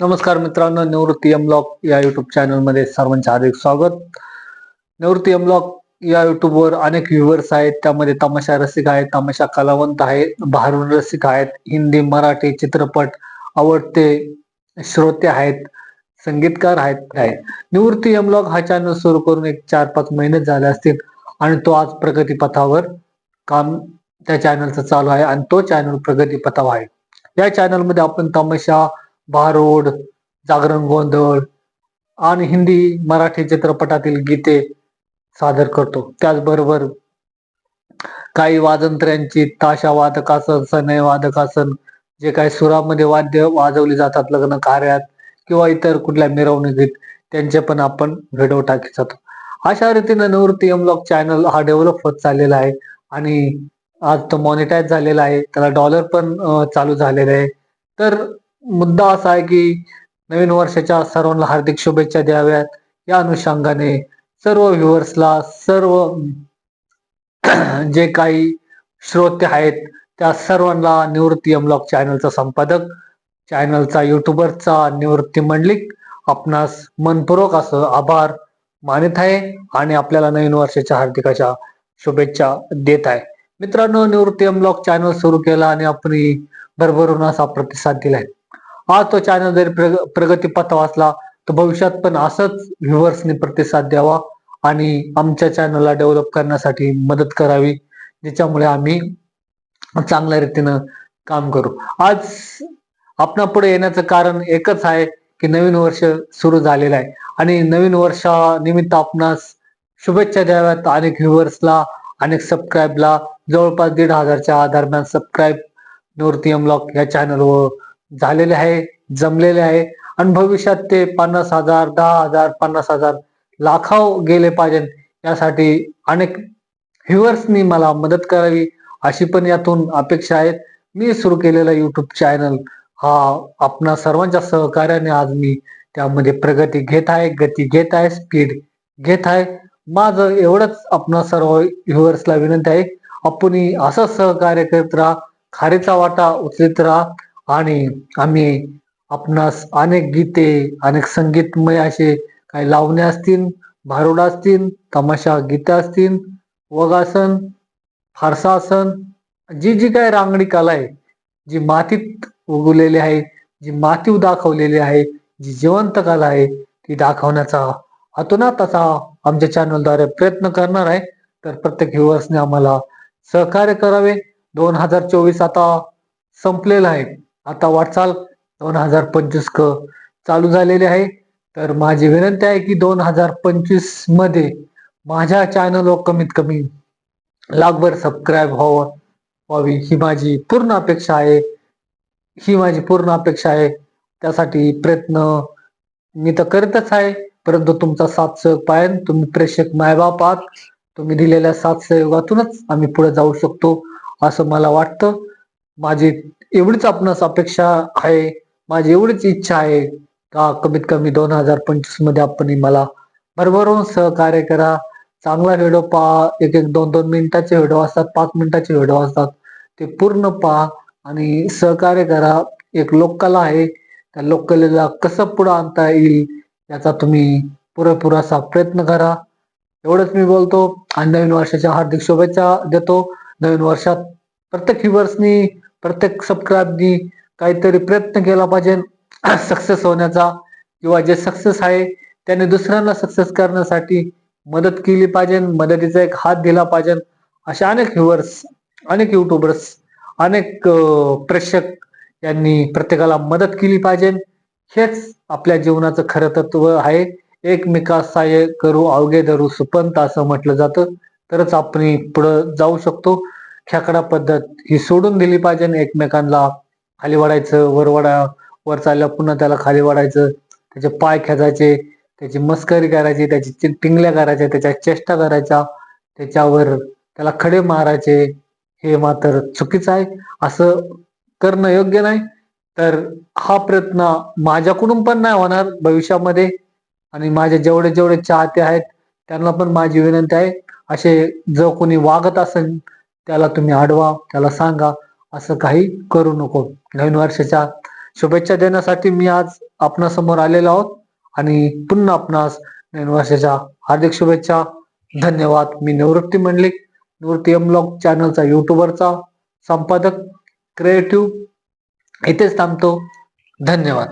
नमस्कार मित्रांनो निवृत्ती एमलॉक या युट्यूब चॅनलमध्ये सर्वांचे हार्दिक स्वागत. निवृत्ती एमलॉक या युट्यूबवर अनेक व्ह्युअर्स आहेत. त्यामध्ये तमाशा रसिक आहेत तमाशा कलावंत आहेत भारुड रसिक आहेत हिंदी मराठी चित्रपट आवडते श्रोते आहेत संगीतकार आहेत. आहे निवृत्ती एमलॉग हा चॅनल सुरू करून एक चार पाच महिने झाले असतील आणि तो आज प्रगतीपथावर काम त्या चॅनलचं चालू आहे आणि तो चॅनल प्रगतीपथावर आहे. या चॅनलमध्ये आपण तमाशा भारूड जागरण गोंधळ आणि हिंदी मराठी चित्रपटातील गीते सादर करतो. त्याचबरोबर काही वाजंत्र्यांची ताशा वादकासन सनय वादकासन जे काही सुरामध्ये वाद्य वाजवली जातात लग्न कार्यात किंवा इतर कुठल्या मिरवणुकीत त्यांचे पण आपण व्हिडिओ टाकीत जातो. अशा रीतीने निवृत्ती एमलॉग चॅनल हा डेव्हलप होत चाललेला आहे आणि आज तो मॉनिटाईज झालेला आहे. त्याला डॉलर पण चालू झालेला आहे. तर मुद्दा असा आहे की नवीन वर्षाच्या सर्वांना हार्दिक शुभेच्छा द्याव्यात. या अनुषंगाने सर्व व्ह्युअर्सला सर्व जे काही श्रोते आहेत त्या सर्वांना निवृत्ती एमलॉग चॅनलचा संपादक चॅनलचा युट्यूबरचा निवृत्ती मंडलिक आपणास मनपूर्वक असं आभार मानित आहे आणि आपल्याला नवीन वर्षाच्या हार्दिकाच्या शुभेच्छा देत आहे. मित्रांनो निवृत्ती एमलॉग चॅनल सुरू केला आणि आपण भरभरून असा प्रतिसाद दिलाय. आज तो चॅनल जरी प्रग वाचला असला तर भविष्यात पण असंच व्ह्युअर्सनी प्रतिसाद द्यावा आणि आमच्या चॅनलला डेव्हलप करण्यासाठी मदत करावी ज्याच्यामुळे आम्ही चांगल्या रीतीनं काम करू. आज आपणा पुढे येण्याचं कारण एकच आहे की नवीन वर्ष सुरू झालेलं आहे. आणि नवीन वर्षानिमित्त आपणास शुभेच्छा द्याव्यात अनेक व्ह्युअर्सला अनेक सबस्क्राईबला जवळपास दीड हजारच्या दरम्यान सबस्क्राईब एम लॉक या चॅनलवर झालेले आहे जमलेले आहे. आणि भविष्यात ते पन्नास हजार दहा हजार पन्नास हजार लाखाव गेले पाहिजे यासाठी अनेक व्ह्युअर्सनी मला मदत करावी अशी पण यातून अपेक्षा आहेत. मी सुरू केलेला युट्यूब चॅनल हा आपणा सर्वांच्या सहकार्याने आज मी त्यामध्ये प्रगती घेत आहे गती घेत आहे स्पीड घेत आहे. माझं एवढंच आपणा सर्व व्ह्युअर्सला विनंती आहे. आपण असं सहकार्य करत राहा खारीचा वाटा उचलित राहा. आणि आम्ही आपणास अनेक गीते अनेक संगीतमय असे काही लावणे असतील भारुड असतील तमाशा गीते असतील वगासन फारसासन जी जी काही रांगडी कला आहे जी मातीत उगवलेली आहे जी मातीव दाखवलेली आहे जी जिवंत कला आहे ती दाखवण्याचा अतोनात असा आमच्या चॅनलद्वारे प्रयत्न करणार आहे. तर प्रत्येक व्ह्युअर्सने आम्हाला सहकार्य करावे. दोन हजार चोवीस आता संपलेलं आहे. आता वाटचाल दोन हजार पंचवीस क चालू झालेली आहे. तर माझी विनंती आहे की दोन हजार पंचवीसमध्ये माझ्या चॅनलवर कमीत कमी लाखभर सबस्क्राईब व्हावं. व्हावी ही माझी पूर्ण अपेक्षा आहे. ही माझी पूर्ण अपेक्षा आहे. त्यासाठी प्रयत्न मी तर करतच आहे. परंतु तुमचा साथ सहयोग पाहिजे तुम्ही प्रेक्षक मायबाप आहात तुम्ही दिलेल्या साथ सहयोगातूनच आम्ही पुढे जाऊ शकतो असं मला वाटतं. माझी एवढीच आपणास अपेक्षा आहे माझी एवढीच इच्छा आहे का कमीत कमी दोन हजार पंचवीसमध्ये आपण मला भरभरून सहकार्य करा. चांगला व्हिडिओ पहा एक एक दोन दोन मिनिटाचे व्हिडिओ असतात पाच मिनिटाचे व्हिडिओ असतात ते पूर्ण पहा आणि सहकार्य करा. एक लोककला आहे त्या लोककलेला कसं पुढं आणता येईल याचा तुम्ही पुरेपूर असा प्रयत्न करा. एवढंच मी बोलतो. आणि नवीन वर्षाच्या हार्दिक शुभेच्छा देतो. नवीन वर्षात प्रत्येक व्हिवर्सनी प्रत्येक सबस्क्राईबनी काहीतरी प्रयत्न केला पाहिजे. सक्सेस होण्याचा किंवा जे सक्सेस आहे त्याने दुसऱ्यांना सक्सेस करण्यासाठी मदत केली पाहिजे मदतीचा एक हात दिला पाहिजे. अशा अनेक व्ह्युअर्स अनेक युट्यूबर्स अनेक प्रेक्षक यांनी प्रत्येकाला मदत केली पाहिजे. हेच आपल्या जीवनाचं खरं तत्व आहे. एकमेका सहाय्य करू अवघे धरू सुपंत असं म्हटलं जातं. तरच आपण पुढं जाऊ शकतो. खेकडा पद्धत ही सोडून दिली पाहिजे एकमेकांना खाली वाढायचं वर वर चालल्या पुन्हा त्याला खाली वाढायचं त्याचे पाय खेचायचे त्याची मस्करी करायची त्याची टिंगल्या करायच्या त्याच्या चेष्टा करायच्या त्याच्यावर त्याला खडे मारायचे हे मात्र चुकीचं आहे. असं करणं योग्य नाही. तर हा प्रयत्न माझ्याकडून पण नाही होणार भविष्यामध्ये. आणि माझे जेवढे जेवढे चाहते आहेत त्यांना पण माझी विनंती आहे. असे जो कोणी वागत असेल त्याला तुम्ही अडवा त्याला सांगा असं काही करू नको. नवीन वर्षाच्या शुभेच्छा देण्यासाठी मी आज आपणासमोर आलेलो आहोत आणि पुन्हा आपणास नवीन वर्षाच्या हार्दिक शुभेच्छा. धन्यवाद. मी निवृत्ती मंडलिक निवृत्ती एमलॉग चॅनलचा युट्यूबरचा संपादक क्रिएटिव्ह इथेच थांबतो. धन्यवाद.